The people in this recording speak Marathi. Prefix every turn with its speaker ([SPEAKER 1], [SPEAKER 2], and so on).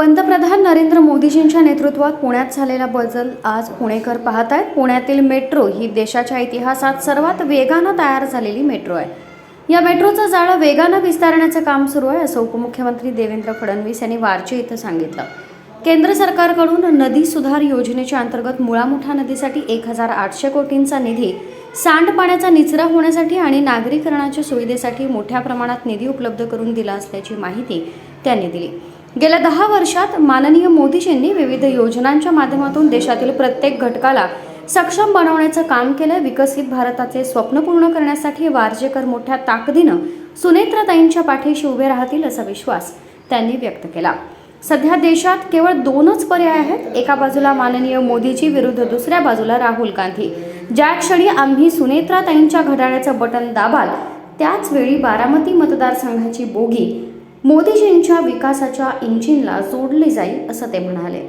[SPEAKER 1] पंतप्रधान नरेंद्र मोदीजींच्या नेतृत्वात पुण्यात झालेला बदल आज पुणेकर पाहत आहेत पुण्यातील मेट्रो ही देशाच्या इतिहासात सर्वात वेगानं तयार झालेली मेट्रो आहे. या मेट्रोचं जाळं वेगानं विस्तारण्याचं काम सुरू आहे असं उपमुख्यमंत्री देवेंद्र फडणवीस यांनी वारजे इथं सांगितलं. केंद्र सरकारकडून नदी सुधार योजनेच्या अंतर्गत मुळामुठा नदीसाठी एक हजार आठशे कोटींचा निधी सांडपाण्याचा निचरा होण्यासाठी आणि नागरीकरणाच्या सुविधेसाठी मोठ्या प्रमाणात निधी उपलब्ध करून दिला असल्याची माहिती त्यांनी दिली. गेल्या दहा वर्षात माननीय मोदीजींनी विविध योजनांच्या माध्यमातून देशातील प्रत्येक घटकाला सक्षम बनवण्याचं काम केलं. विकसित भारताचे स्वप्न पूर्ण करण्यासाठी वारजेकर मोठ्या ताकदीनं सुनेत्राताईंच्या पाठीशी उभे राहतील असा विश्वास त्यांनी व्यक्त केला. सध्या देशात केवळ दोनच पर्याय आहेत. एका बाजूला माननीय मोदीजी विरुद्ध दुसऱ्या बाजूला राहुल गांधी. ज्या क्षणी आम्ही सुनेत्राताईंच्या घड्याळाचं बटन दाबाल त्याच वेळी बारामती मतदारसंघाची बोगी मोदीजींच्या विकासाच्या इंजिनला जोडले जाईल असं ते म्हणाले.